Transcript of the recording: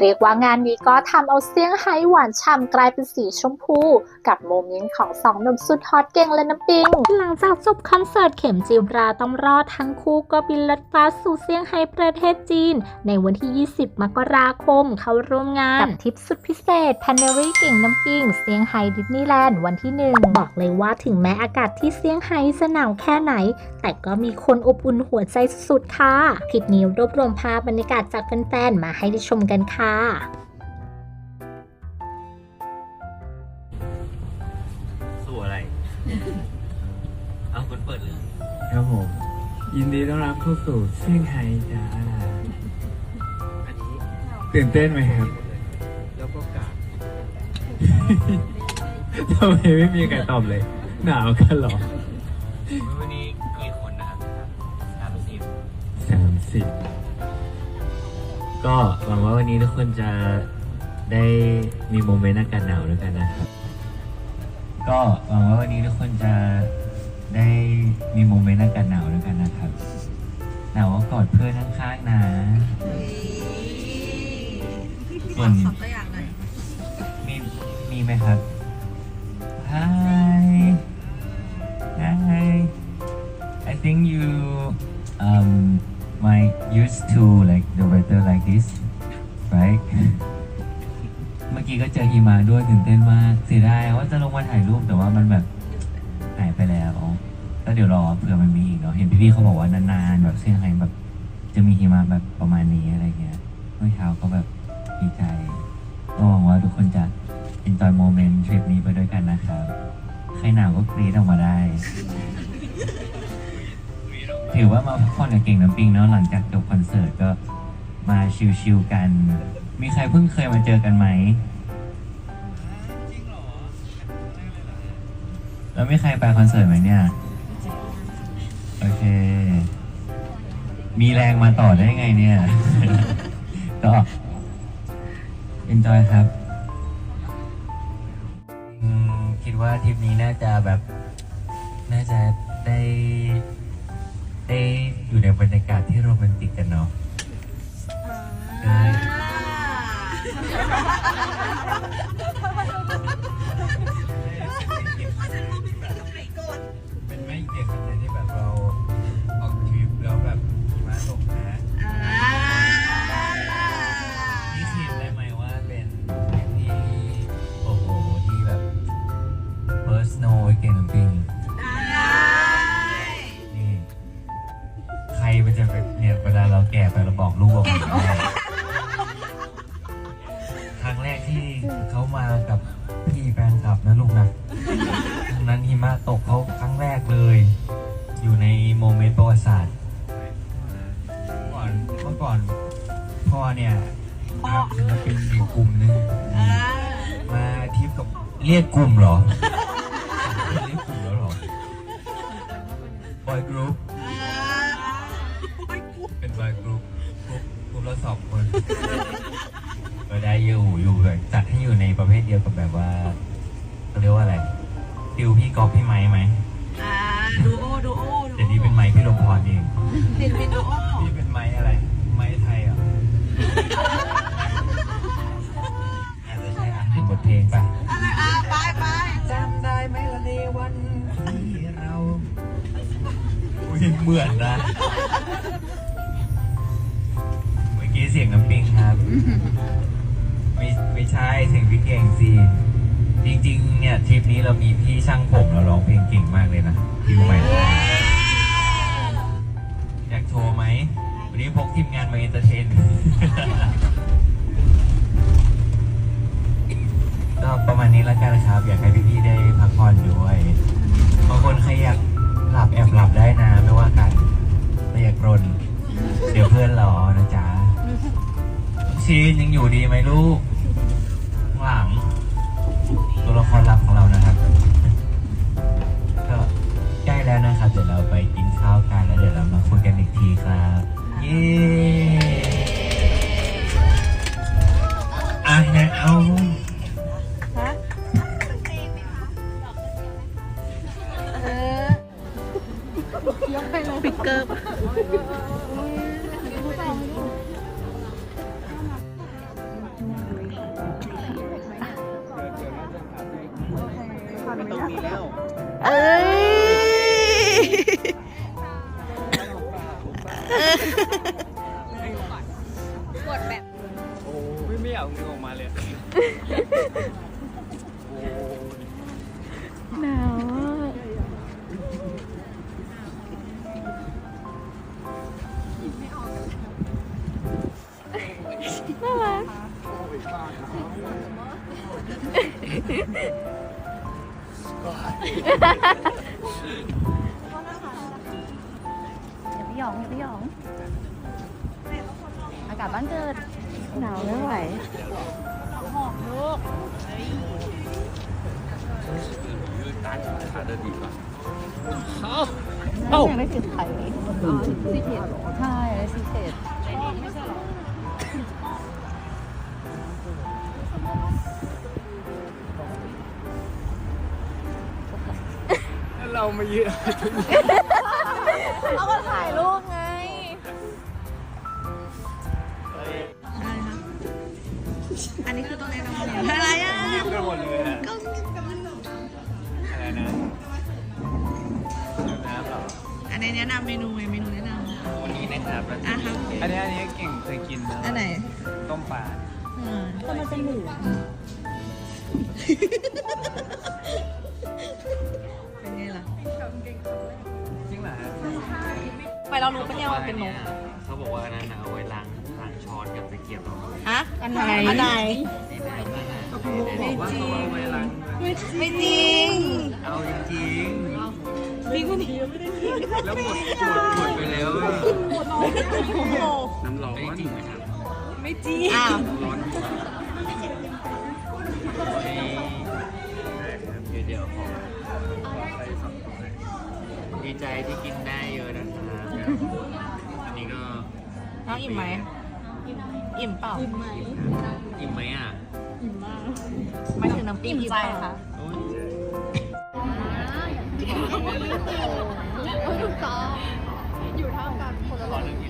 เรียกว่างานนี้ก็ทำเอาเซี่ยงไฮ้หวานฉ่ำกลายเป็นสีชมพู กับโมเมนต์ของสองหนุ่มสุดฮอตเก่งและน้ำปิง หลังจากจบคอนเสิร์ตเข็มจีราต้องรอดทั้งคู่ก็บินลัดฟ้าสู่เซี่ยงไฮ้ประเทศจีน ในวันที่ 20 มกราคมเข้าร่วมงาน กับทริปสุดพิเศษแพนเนอรี่เก่งน้ำปิงเซี่ยงไฮ้ดิสนีย์แลนด์วันที่หนึ่งบอกเลยว่าถึงแม้อากาศที่เซี่ยงไฮ้จะหนาวแค่ไหน แต่ก็มีคนอบอุ่นหัวใจสุดๆค่ะคลิปนี้รวบรวมภาพบรรยากาศจากแฟนๆมาให้ได้ชมกันค่ะสู้อะไร เอาคนเปิดเลย ครับผม ยินดีต้อนรับเข้าสู่เซี่ยงไฮ้จ้าอันนี้ตื่นเต้นไหมครับแล้วก็กาดทำไมไม่มีใครตอบเลย หนาวกันเหรอวันนี้กี่คนนะครับสามสิบสามสิบ ก็หวังว่าวันนี้ทุกคนจะได้มีโมเมนต์อากาศหนาวด้วยกันนะครับ ก็หวังว่าวันนี้ทุกคนจะได้มีโมเมนต์อากาศหนาวด้วยกันนะครับ หนาวก็กอดเพื่อนข้างๆนะส่วนขอตัวอย่างหน่อยมีมีไหมครับ Hi Hi I think you um might used to like the weather like this right เมื่อกี้ก็เจอหิมะด้วยตื่นเต้นมากเสียดายว่าจะลงมาถ่ายรูปแต่ว่ามันแบบหายไปแล้วก็เดี๋ยวรอเผื่อมันมีอีกเนาะเห็นพี่ๆเขาบอกว่านานๆแบบเซี่ยงไฮ้แบบ จะมีหิมะแบบประมาณนี้อะไรเงี้ยเมื่อเช้าก็แบบดีใจก็หวังว่าทุกคนจะ enjoy moment ทริปนี้ไปด้วยกันนะครับใครหนาวก็กรี๊ดออกมาได้ ถือว่ามาพักผ่อนกับเก่งน้ำปิงเนาะหลังจากจบคอนเสิร์ตก็มาชิลๆกัน มีใครเพิ่งเคยมาเจอกันไหมแล้วมีใครไปคอนเสิร์ตไหมเนี่ย โอเค มีแรงมาต่อได้ไงเนี่ย ก็ enjoy ครับ คิดว่าทริปนี้น่าจะแบบ น่าจะได้ ได้อยู่ในบรรยากาศที่โรแมนติกกันเนาะได้ เขามากับพี่แฟนคลับนะลูกนะตรงนั้นหิมะตกเขาครั้งแรกเลย อยู่ในโมเมนต์ประวัติศาสตร์ก่อนเมื่อก่อนพ่อเนี่ยพาศิลปินอยู่กลุ่มหนึงมาทริปกับเรียกกลุ่มเหรอเรียกกลุ่มแล้วเหรอบอยกรุ๊ปเป็นบอยกรุ๊ปกรุ๊ปกรุ๊ปละสองคน ก็ได้อยู่อยู่แบบจัดให้อยู่ในประเภทเดียวกับแบบว่าเขาเรียกว่าอะไรฟิวพี่กอล์ฟพี่ไม้ไหมอ่าดูโอดูโอดูเดี๋ยวนี้เป็นไม้พี่ลมพรเองติดเป็นดูโอพี่เป็นไม้อะไร ไม้ไทยเหรอะอาจจะใช่อะเป็นบทเพลงไปอะไรอะไปไปจำได้ไหมละในวันที่เราอุ้ยเหมือนนะเมื่อกี้เสียงน้ำปิงครับ ไม่ไม่ใช่เสียงพี่เก่งสิจริงๆ เนี่ยทริปนี้เรามีพี่ช่างผมเราร้องเพลงเก่งมากเลยนะคิวใหม่อยากโชว์ไหม วันนี้พกทีมงานมาเอนเตอร์เทนก็ประมาณนี้แล้วกันนะครับ อยากให้พี่ๆได้พักผ่อนด้วยบางคนใครอยากหลับแอบหลับได้นะไม่ว่ากันไม่อยากรนเดี๋ยวเพื่อนรอนะจ๊ะชีนยังอยู่ดีไหมลูก อาแนเอาปิกเกอร์เออ ไม่อยากดึงออกมาเลย หนาวอะน่ารัก อย่าไปหยองอย่าไปหยอง อากาศบ้านเกิด หนาวไม่ไหวเอ้ายังได้สิทธิ์ไทยใช่ได้สิทธิ์เศษเรามาเยอะเอามาถ่ายรูป อันนี้คือต้องแนะนำเนี่ยอะไรอะรีบกันหมดเลยอะก็อะไรนะน้ำเหรออันนี้แนะนำเมนูไงเมนูแนะนำวันนี้นะครับเราจะอะครับอันนี้อันนี้เก่งเคยกินนะอันไหนต้มปลาอ่าแต่มันเป็นหมูเป็นไงล่ะจริงเหรอฮะไปเรารู้ปะเนี่ยว่าเป็นนกเขาบอกว่าอันนั้นน่ะเอาไว้ล้าง ล้างช้อนกับตะเกียบเอาฮะอันไหนอันไหนก็พี่มุกบอกว่าเขาเอาไว้ล้างไม่จริง เอาจริงๆมีคนเดียวไม่ได้กินแล้วหมดหมดหมดไปแล้วอะน้ำร้อนไม่จริงไหมครับไม่จริงอ้าวร้อนเดี๋ยวเดี๋ยวขอดีใจที่กินได้เยอะนะครับอันนี้ก็น้องอิ่มไหม อิ่มเปล่าอิ่มไหมอะไม่ถึงน้ำจิ้มอิ่มเปล่าคะโอ้ยขอหนึ่งทีได้ปะเลย